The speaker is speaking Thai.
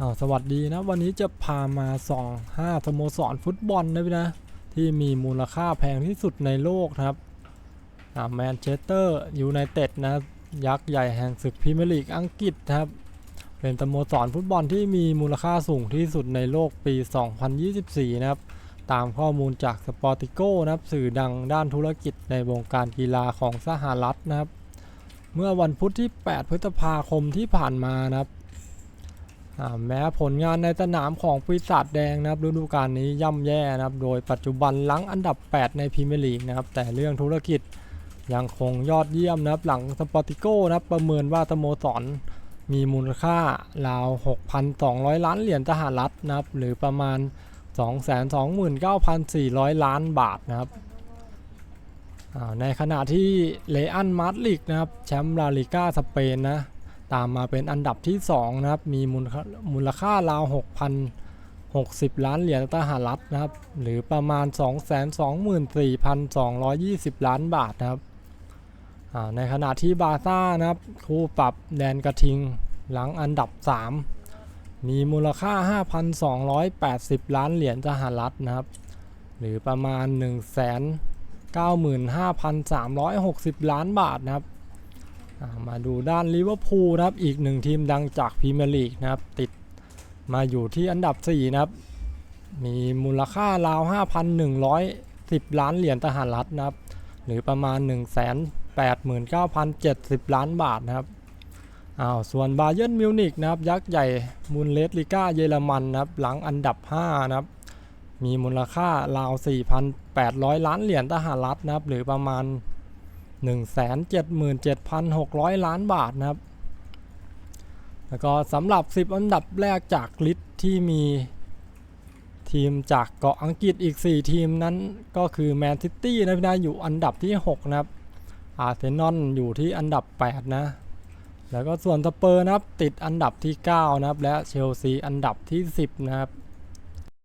อาสวัสดีนะวันนี้จะพามาส่อง5สโมสรฟุตบอลนะพี่นะ ที่มีมูลค่าแพงที่สุดในโลกนะครับแมนเชสเตอร์ยูไนเต็ดนะ ยักษ์ใหญ่แห่งศึกพรีเมียร์ลีกอังกฤษครับ เป็นสโมสรฟุตบอลที่มีมูลค่าสูงที่สุดในโลกปี 2024 นะครับ ตามข้อมูลจากสปอร์ติโก้นะครับ สื่อดังด้านธุรกิจในวงการกีฬาของสหรัฐนะครับ เมื่อวันพุธที่ 8 พฤษภาคมที่ผ่านมานะครับ แม้ผลงานในสนามของปีศาจแดงนะครับฤดูกาลนี้ย่ำแย่นะครับ โดยปัจจุบันลังอันดับ 8 ในพรีเมียร์ลีกนะครับ แต่เรื่องธุรกิจยังคงยอดเยี่ยมนะครับ หลังสปอร์ติโก้นะครับประเมินว่าสโมสรมีมูลค่าราว 6,200 ล้านเหรียญสหรัฐนะครับ หรือประมาณ 229,400 ล้านบาทนะครับในขณะที่เลอันมาดริกนะครับแชมป์ลาลิก้าสเปนนะ ตามมาเป็นอันดับที่ 2 นะครับ มีมูลค่ามูลค่าราว 6,060 ล้านเหรียญสหรัฐนะครับ หรือประมาณ 224,220 ล้านบาทนะครับ ในขณะที่บาซ่านะครับ คู่ปรับแดนกระทิงหลังอันดับ 3 มีมูลค่า 5,280 ล้านเหรียญสหรัฐนะครับ หรือประมาณ 195,360 ล้านบาทนะครับอ่า มาดูด้านลิเวอร์พูลนะครับ อีกหนึ่งทีมดังจากพรีเมียร์ลีกนะครับ ติดมาอยู่ที่อันดับ 4 นะครับ มีมูลค่าราว 5,110 ล้านเหรียญสหรัฐนะครับ หรือประมาณ 189,070 ล้านบาทนะครับอ้าวส่วนบาเยิร์นมิวนิกนะครับ ยักษ์ใหญ่บุนเลสลิก้าเยอรมันนะครับ หลังอันดับ 5 นะครับ มีมูลค่าราว 4,800 ล้านเหรียญสหรัฐนะครับ หรือประมาณ 177,600 ล้านบาทนะครับ แล้วก็สำหรับ 10 อันดับแรกจากลิสต์ที่มีทีมจากเกาะอังกฤษอีก 4 ทีมนั้นก็คือแมนซิตี้นะพี่นะอยู่อันดับที่ 6 นะครับ อาร์เซนอลอยู่ที่อันดับ 8 นะ แล้วก็ส่วนสเปอร์นะครับติดอันดับที่ 9 นะครับ และเชลซีอันดับที่ 10 นะครับ